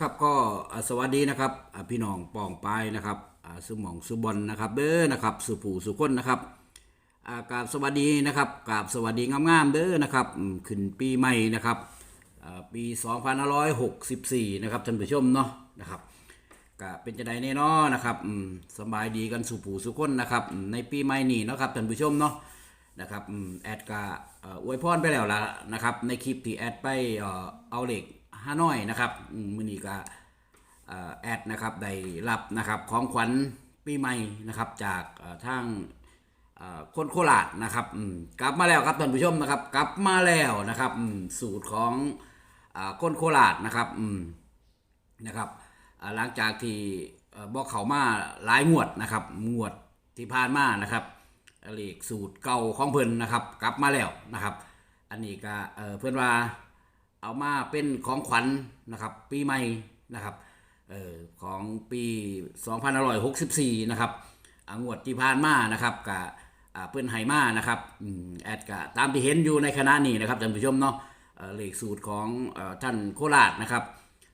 ครับก็สวัสดีนะครับพี่น้องปองปายนะครับอ่าสุหมองสุบอลนะครับเด้อนะครับสุผูสุคนนะครับกราบสวัสดีนะครับกราบสวัสดีงามๆเด้อนะครับขึ้นปีใหม่นะครับอ่าปี 2564 นะครับท่านผู้ชมเนาะนะครับก็เป็นจะไดแน่เนอนะครับสบายดีกันสุผูสุคนนะครับในปีใหม่นี้นะครับท่านผู้ชมเนาะนะครับแอดกาอวยพรไปแล้วละนะครับในคลิปที่แอดไปเอาเหล็ก ห้านอยนะครับมือนี้ก็แอดนะครับได้รับนะครับของขวัญปีใหม่นะครับจากทางคนโคราชนะครับกลับมาแล้วครับท่านผู้ชมนะครับ กลับมาแล้วนะครับสูตรของอคนโคราชนะครับนะครับหลังจากที่บอกเขามาหลายงวดนะครับงวดที่ผ่านมานะครับเลขสูตรเก่าของเพิ่นนะครับ กลับมาแล้วนะครับ อันนี้ก็เอ่อเพื่อนว่า เอามาเป็นของขวัญนะครับ ปีใหม่นะครับเออของปี 2564 นะครับองวดที่ผ่านมานะครับกับเพื่อนไฮมานะครับอแอดกะตามที่เห็นอยู่ในคณะนี้นะครับท่านผู้ชมเนาะเเลขสูตรของอท่านโคราชนะครับ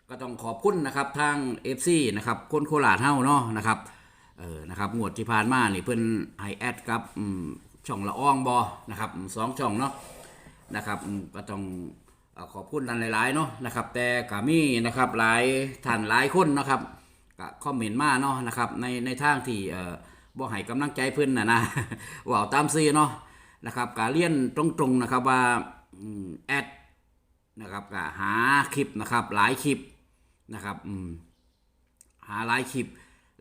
ก็ต้องขอบคุณนะครับทาง FC นะครับคนโคราชเฮาเนาะนะครับเออนะครับงวดที่ผ่านมานี่เพื่อนไฮแอดกับช่องละอองบอนะครับสองช่องเนาะนะครับก็ต้อง ขอบคุณท่านหลายๆเนาะนะครับ แต่ก็มีนะครับหลายท่านหลายคนนะครับก็คอมเมนต์มาเนาะนะครับในในทางที่เอ่อบ่ให้กำลังใจเพิ่นน่ะนะว่าตามซีเนาะนะครับก็เรียนตรงๆนะครับว่าแอดนะครับก็หาคลิปนะครับหลายคลิปนะครับอืมหาหลายคลิป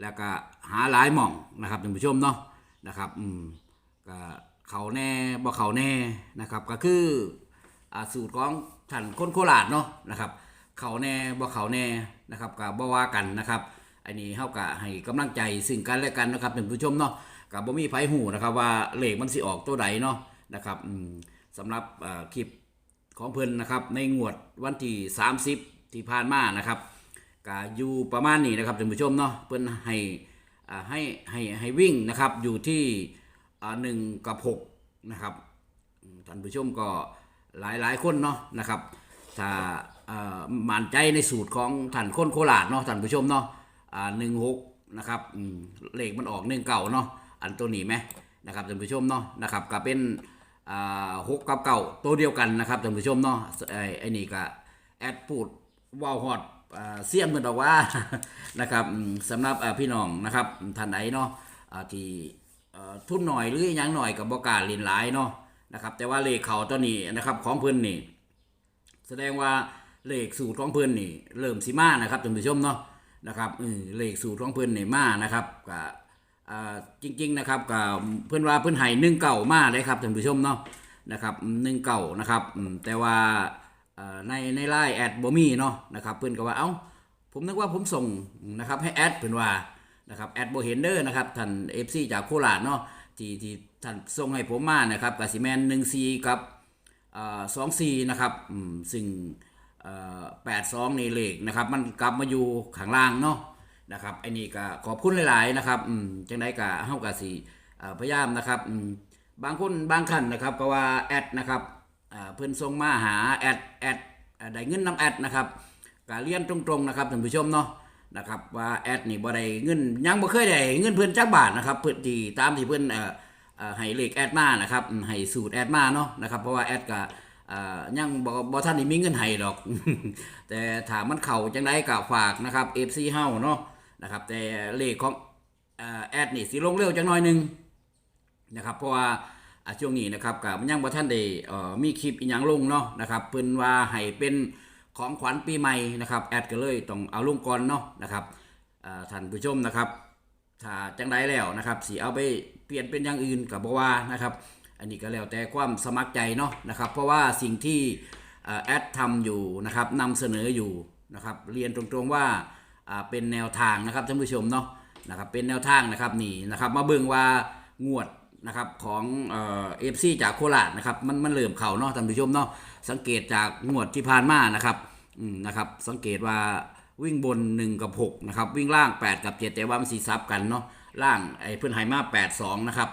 แล้วก็หาหลายหม่องนะครับท่านผู้ชมเนาะนะครับอืมก็เขาแน่บ่เขาแน่นะครับก็คืออาสูตรของ ท่านคนโคราชเนาะนะครับเขาแน่บ่เขาแน่นะครับก็บ่ว่ากันนะครับอันนี้เฮาก็ให้กำลังใจซึ่งกันและกันนะครับท่านผู้ชมเนาะก็บ่มีไผหูนะครับว่าเลขมันสิออกตัวใดเนาะนะครับสำหรับคลิปของเพิ่นนะครับในงวดวันที่ 30 ที่ผ่านมานะครับก็อยู่ประมาณนี้นะครับท่านผู้ชมเนาะเพิ่นให้ให้ให้ให้วิ่งนะครับอยู่ที่หนึ่งกับหกนะครับท่านผู้ชมก็ หลายหลายคนเนาะนะครับถ้าเอ่อมั่นใจในสูตรของท่านคนโคราชเนาะท่านผู้ชมเนาะหนึ่งหกนะครับเลขมันออกหนึ่งเก่าเนาะอันตัวนี้ไหมนะครับท่านผู้ชมเนาะนะครับก็เป็นหกกับเก่าตัวเดียวกันนะครับท่านผู้ชมเนาะไอ้นี่ก็แอดพูดว่าวฮอดเสียนเหมือนบอกว่านะครับสำหรับพี่น้องนะครับท่านไหนเนาะที่เอ่อทุนหน่อยหรือยังหน่อยกับบกาเลินหลายเนาะ นะครับ แต่ว่าเลขเขาตัวนี้นะครับของเพิ่อนนี่แสดงว่าเลขสูตรของเพิ่อนนี่เริ่มสิมานะครับท่านผู้ชมเนาะนะครับเลขสูตรของเพิ่อนนี่มานะครับก็อ่าจริงๆนะครับก็เพิ่อนว่าเพิ่อนให้หนึ่งเก่ามาเลยครับท่านผู้ชมเนาะนะครับหนึ่งเก่านะครับแต่ว่าในในไลน์แอดบ่มีเนาะนะครับเพิ่อนก็ว่าเอ้าผมนึกว่าผมส่งนะครับให้แอดเพิ่อนว่านะครับแอดบ่เห็นเด้อนะครับท่าน FC จากโคราชเนาะ ที่ที่ท่านส่งให้ผมมานะครับกสิแมน14กับเอ่อ24นะครับซึ่งเอ่อ82นี่เลขนะครับ มันกลับมาอยู่ข้างล่างเนาะนะครับไอ้นี่ก็ขอบคุณหลาย ๆ นะครับจังไดก็เฮาก็สิพยายามนะครับบางคนบางท่านนะครับก็ว่าแอดนะครับเพิ่อนส่งมาหาแอดแอดได้เงินนำแอดนะครับก็เรียนตรง ๆ นะครับท่านผู้ชมเนาะ นะครับว่าแอดนี่บ่ได้เงินยังบ่เคยได้เงินเพิ่นจักบาทนะครับเพิ่นที่ตามที่เพิ่นเอ่อเอ่อให้เลขแอดมานะครับให้สูตรแอดมาเนาะนะครับเพราะว่าแอดก็เอ่อยังบ่บ่ทันได้มีเงินให้ดอก แต่ถ้ามันเข้าจังไดก็ฝากนะครับ FC เฮาเนาะนะครับแต่เลขของเอ่อแอดนี่สิลงเร็วจังหน่อยหนึงนะครับเพราะว่าช่วงนี้นะครับกับยังบ่ท่านได้เอ่อมีคลิปอีหยังลงเนาะนะครับเพิ่นว่าให้เป็น ของขวัญปีใหม่นะครับแอดก็เลยต้องเอาลงก่อนเนาะนะครับท่านผู้ชมนะครับถ้าจังไดแล้วนะครับสิเอาไปเปลี่ยนเป็นอย่างอื่นกับบว่านะครับ อันนี้ก็แล้วแต่ความสมัครใจเนาะนะครับ เพราะว่าสิ่งที่แอดทำอยู่นะครับนำเสนออยู่นะครับ เรียนตรงๆว่าอ่าเป็นแนวทางนะครับท่านผู้ชมเนาะนะครับเป็นแนวทางนะครับนี่นะครับ มาเบิ่งว่างวด นะครับของเอฟซีจากโคราชนะครับมันมันเริ่มเข่าเนาะท่านผู้ชมเนาะสังเกตจากงวดที่ผ่านมานะครับอืมนะครับ สังเกตว่าวิ่งบน 1 กับ6นะครับวิ่งล่าง 8 กับ 7 แต่ว่ามันสีซับกันเนาะล่างไอ้เพื่อนไฮมา8 2นะครับ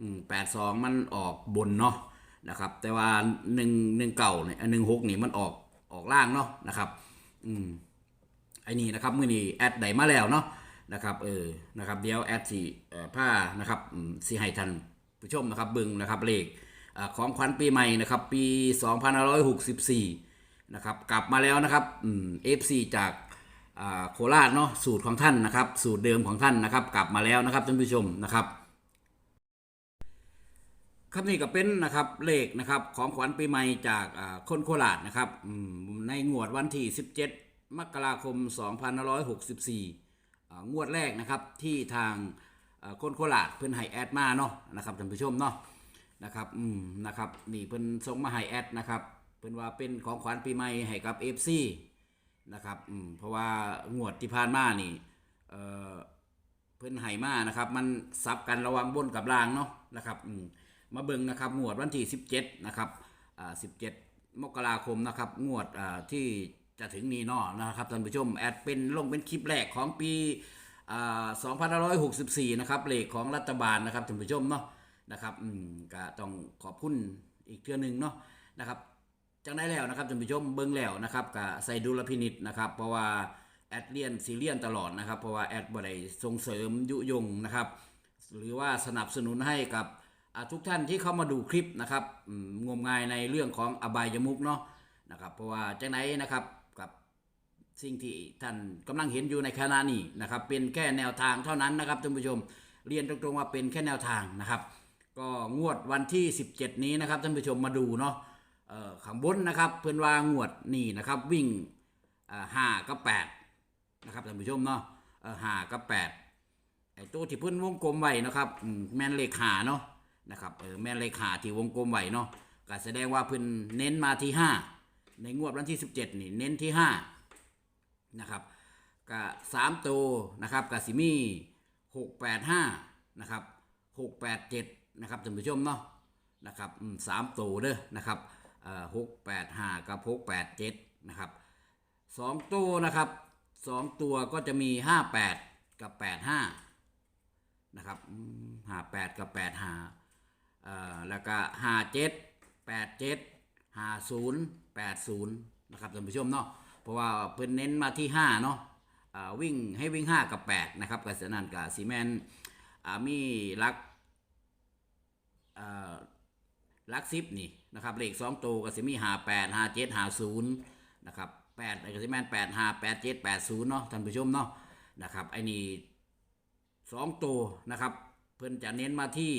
อืม8 2มันออกบนเนาะนะครับ แต่ว่า1 1เก่าเนี่ยหนึ่งหกนี่มันออกออกล่างเนาะนะครับอืมไอ้นี่นะครับมื้อนี้แอดได้มาแล้วเนาะ นะครับเออนะครับเดี๋ยวแอดสิเอ่อผ้านะครับสิให้ท่านผู้ชมนะครับบิ่งนะครับเลขของขวัญปีใหม่นะครับปี 2564นะครับกลับมาแล้วนะครับเอืม FC จากาโคราชเนาะสูตรของท่านนะครับ สูตรเดิมของท่านนะครับ กลับมาแล้วนะครับท่านผู้ชมนะครับครับนี่ก็เป็นนะครับเลขนะครับของขวัญปีใหม่จากาคนโคราชนะครับในงวดวันที่ 17 มกราคม 2564อ่ งวดแรกนะครับที่ทางคนโคราชเพิ่นให้แอดมาเนาะนะครับท่านผู้ชมเนาะนะครับอืมนะครับนี่เพิ่นส่งมาให้แอดนะครับเพิ่นว่าเป็นของขวัญปีใหม่ให้กับ FC นะครับอืมเพราะว่างวดที่ผ่านมานี่เอ่อเพิ่นไหมานะครับมันซับกันระหวังบนกับล่างเนาะนะครับอืมมาเบิ่งนะครับงวดวันที่ 17นะครับอ่า17 มกราคมนะครับงวดอ่าที่ จะถึงนี้เนาะนะครับท่านผู้ชมแอดเป็นลงเป็นคลิปแรกของปีอ่า2564 นะครับเลขของรัฐบาลนะครับท่านผู้ชมเนาะนะครับอืมก็ต้องขอบคุณอีกเทื่อหนึงเนาะนะครับจังได้แล้วนะครับท่านผู้ชมเบิ่งแล้วนะครับก็ใส่ดุลพินิษนะครับเพราะว่าแอดเลียนซีเลียนตลอดนะครับ เพราะว่าแอดบ่ได้ส่งเสริมยุยงนะครับ หรือว่าสนับสนุนให้กับทุกท่านที่เข้ามาดูคลิปนะครับงมงายในเรื่องของอบายมุกเนาะนะครับเพราะว่าจังไหนนะครับ สิ่งที่ท่านกำลังเห็นอยู่ในขณะนี้นะครับเป็นแค่แนวทางเท่านั้นนะครับท่านผู้ชมเรียนตรงๆว่าเป็นแค่แนวทางนะครับ ก็งวดวันที่ 17 นี้นะครับท่านผู้ชมมาดูเนาะข้างบนนะครับเพื่อนว่างวดนี่นะครับวิ่งห้ากับแปดนะครับท่านผู้ชมเนาะห้ากับแปดไอ้ตัวที่เพื่อนวงกลมไว้นะครับอืมแมนเลขาเนาะนะครับแมนเลขาที่วงกลมไว้เนาะก็แสดงว่าเพื่อนเน้นมาที่ห้าในงวดวันที่ 17 นี่เน้นที่ห้า นะครับก็สามตัวนะครับกับสิมีหกแปดห้านะครับหกแปดเจ็ดนะครับท่านผู้ชมเนาะนะครับสามตัวเด้อนะครับหกแปดห้ากับหกแปดเจ็ดนะครับสองตัวนะครับสองตัวก็จะมีห้าแปดกับแปดห้านะครับห้าแปดกับแปดห้าแล้วก็ห้าเจ็ดแปดเจ็ดห้าศูนย์แปดศูนย์นะครับท่านผู้ชมเนาะ เพราะว่าเพิ่นเน้นมาที่ห้าเนาะวิ่งให้วิ่งห้ากับแปดนะครับกับสนันกับซีแมนมีลักลักซิปนี่นะครับเลขสองตัวก็สิมีหาแปดหาเจ็ดหาศูนย์นะครับแปดก็สิแมนแปดหาแปดเจ็ดแปดศูนย์เนาะท่านผู้ชมเนาะนะครับไอ้นี่สองตัวนะครับเพิ่นจะเน้นมาที่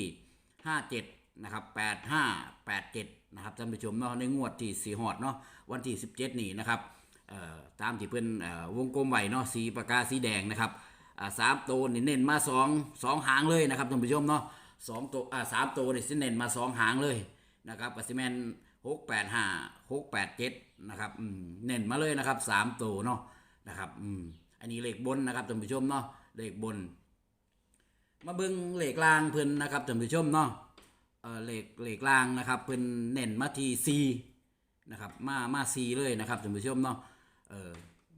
ห้าเจ็ดนะครับแปดห้าแปดเจ็ดนะครับท่านผู้ชมเนาะในงวดที่สีหอดเนาะวันที่สิบเจ็ดนี่นะครับ ตามที่เพิ่อ่อวงกลมไว้เนาะสีปากกาสีแดงนะครับสามตัวนี่เน้นมาสองสองหางเลยนะครับท่านผู้ชมเนาะสองตัวอ่าสามตัวนี่สิเน้นมาสองหางเลยนะครับปัซิแมนหกแปดห้าหกแปดเจ็ดนะครับเน้นมาเลยนะครับสามตัวเนาะนะครับอันนี้เลขบนนะครับท่านผู้ชมเนาะเลขบน มาเบิ่งเลขล่างเพิ่อนนะครับท่านผู้ชมเนาะเออเลขเลขล่างนะครับเพิ่อนเน้นมาที่ซีนะครับมามาซีเลยนะครับท่านผู้ชมเนาะ เออ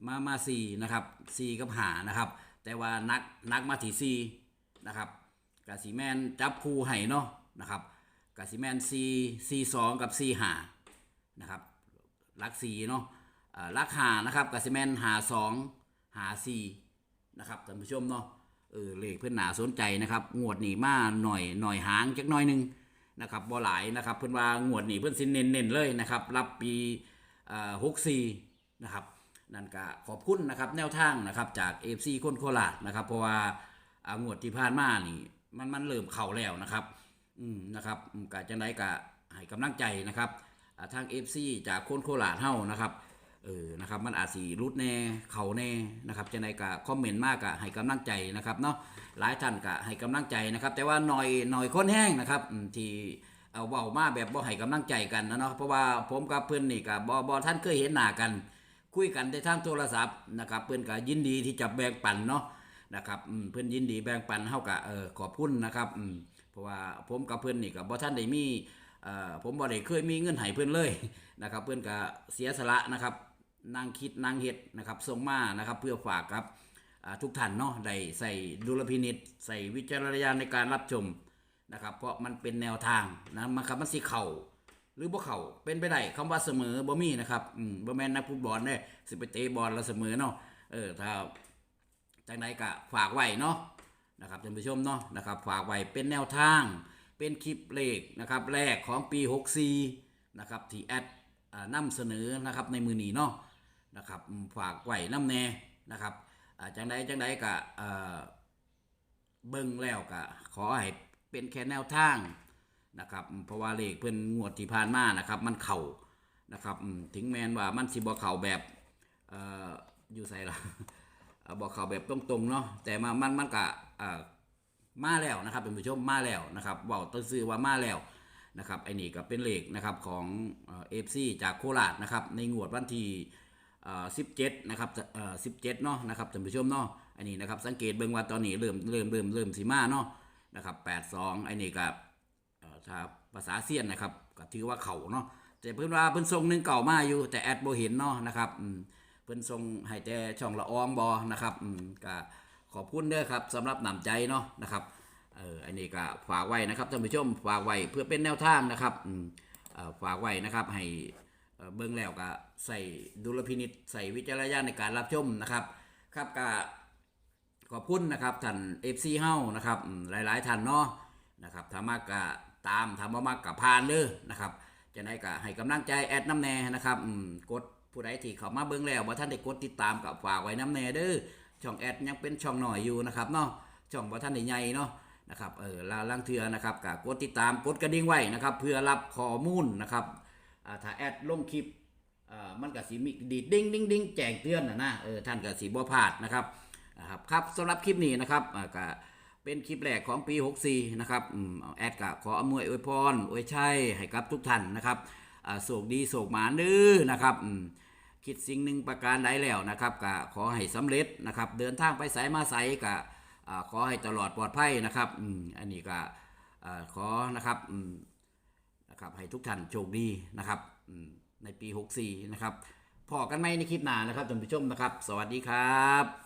มามาซีนะครับซีกับหานะครับ แต่ว่านักนักมาที่ซีนะครับกาสีแมนจับคู่ให้เนาะนะครับกาสีแมน C C 2กับ C 5นะครับลักสีเนาะลักหานะครับกาสีแมนหา2หา4นะครับท่านผู้ชมเนาะเออเลขเพื่อนหนาสนใจนะครับ งวดนี้มาหน่อยหน่อยหางจักหน่อยหนึงนะครับบ่หลายนะครับเพื่อนว่างวดนี้เพื่อนสิเน้นเน้นๆเลยนะครับ รับปีอ่า64นะครับ นั่นก็ขอบคุณนะครับแนวทางนะครับจาก FC คนโคราชนะครับเพราะว่าอางวดที่ผ่านมานี่มันมันเริ่มเข่าแล้วนะครับ อืมนะครับกะจังไดกะให้กำลังใจนะครับอ่าทาง FC จากคนโคราชเฮานะครับเออนะครับมันอาจสิรุดแน่เข่าแน่นะครับจังไดกะคอมเมนต์มากกะให้กำลังใจนะครับเนาะหลายท่านกะให้กำลังใจนะครับ แต่ว่าหน่อยหน่อยคนแห้งนะครับที่เอาเว้ามาแบบบ่ให้กำลังใจกันนะเนาะเพราะว่าผมกับเพื่อนนี่กะบ่บ่ท่านเคยเห็นหน้ากัน คุยกันในทางโทรศัพท์นะครับเพื่อนก็ยินดีที่จะแบ่งปันเนาะนะครับเพื่อนยินดีแบ่งปันเฮากะเออขอบคุณนะครับเพราะว่าผมกับเพื่อนนี่กับบ่ท่านได้มีเออผมบ่ได้เคยมีเงินให้เพื่อนเลยนะครับ เพื่อนก็เสียสละนะครับนั่งคิดนั่งเฮ็ดนะครับส่งมานะครับเพื่อฝากครับทุกท่านเนาะได้ใส่ดุลพินิษใส่วิจารณญาณในการรับชมนะครับ เพราะมันเป็นแนวทางนะมันครับมันสิเข่า หรือบ่เข่าเป็นไปได้คำว่าเสมอบ่มีนะครับอืมบ่แม่นนักฟุตบอลเด้สิไปเตะบอลแล้วเสมอเนาะเออถ้าจังใดก็ฝากไว้เนาะนะครับท่านผู้ชมเนาะนะครับฝากไว้เป็นแนวทาง เป็นคลิปเลขนะครับแรกของปี 64นะครับที่แอดอ่าเสนอนะครับในมือนี้เนาะนะครับฝากไว้น้ำแน่นะครับอ่าจังใดจังใดก็เอ่อเบิ่งแล้วก็ขอให้เป็นแค่แนวทาง นะครับเพราะว่าเลขเพิ่นงวดที่ผ่านมานะครับ มันเข่านะครับถึงแม้นว่ามันสิบ่เข่าแบบออยู่ใส่ละเอ่อบ่เข่าแบบตรงๆเนาะแต่มามันมันก็อ่ามาแล้วนะครับเป็นผู้ชมมาแล้วนะครับว่าต้นซื้อว่ามาแล้วนะครับไอ้นี่ก็เป็นเลขนะครับของเอฟซีจากโคราชนะครับในงวดวันที่สิบเจ็ดนะครับสิบเจ็ดเนาะนะครับท่านผู้ชมเนาะอันนี้นะครับสังเกตเบิ่งว่าตอนนี้เริ่มเริ่มเริ่มเริ่มสีมาเนาะนะครับแปดสองไอ้นี่ก็เอ่อ ถ้าภาษาเซียนนะครับก็ถือว่าเขาเนาะแต่เพิ่นว่าเพิ่นทรงหนึ่งเก่ามาอยู่ แต่แอดโบเห็นเนาะนะครับเพิ่นทรงให้แต่ช่องละอองบอนะครับก็ขอบคุณเด้อครับสำหรับหนำใจเนาะนะครับเอออันนี้ก็ฝากไว้นะครับท่านผู้ชมฝากไว้เพื่อเป็นแนวทางนะครับฝากไว้นะครับให้เอ่อเบิ่งแล้วก็ใส่ดุลพินิษใส่วิจารณญาณในการรับชมนะครับครับก็ขอบคุณนะครับท่าน FC เฮ้านะครับหลายๆท่านเนาะนะครับถ้ามากก็ ตามถ้ามากก็ผ่านเด้อนะครับจะได้ก็ให้กำลังใจแอดน้ำแน่นะครับกดผู้ใดที่เข้ามาเบิ่งแล้วบ่ท่านได้กดติดตามก็ฝากไว้น้ำแน่เด้อช่องแอดยังเป็นช่องหน่อยอยู่นะครับเนาะช่องบ่ท่านใหญ่เนาะนะครับเออลาลังเทือนะครับก็กดติดตามกดกระดิ่งไว้นะครับ เพื่อรับข้อมูลนะครับถ้าแอดลงคลิปอ่ามันก็สิมีดีดดิ้งดิ้งดิ้งแจ้งเตือนนะนะเออท่านก็สิบ่พลาดนะครับนะครับครับสำหรับคลิปนี้นะครับอ่าก็ เป็นคลิปแรกของปี 64 นะครับแอดก็ขออำนวยอวยพรอวยชัยให้กับทุกท่านนะครับโศกดีโศกหมานื้อนะครับคิดสิ่งหนึ่งประการใดแล้วนะครับก็ขอให้สำเร็จนะครับ เดินทางไปไสมาไสก็ขอให้ตลอดปลอดภัยนะครับอันนี้ก็ขอนะครับนะครับให้ทุกท่านโชคดีนะครับในปี 64 นะครับพอกันไหมในคลิปหน้านะครับท่านผู้ชมนะครับ สวัสดีครับ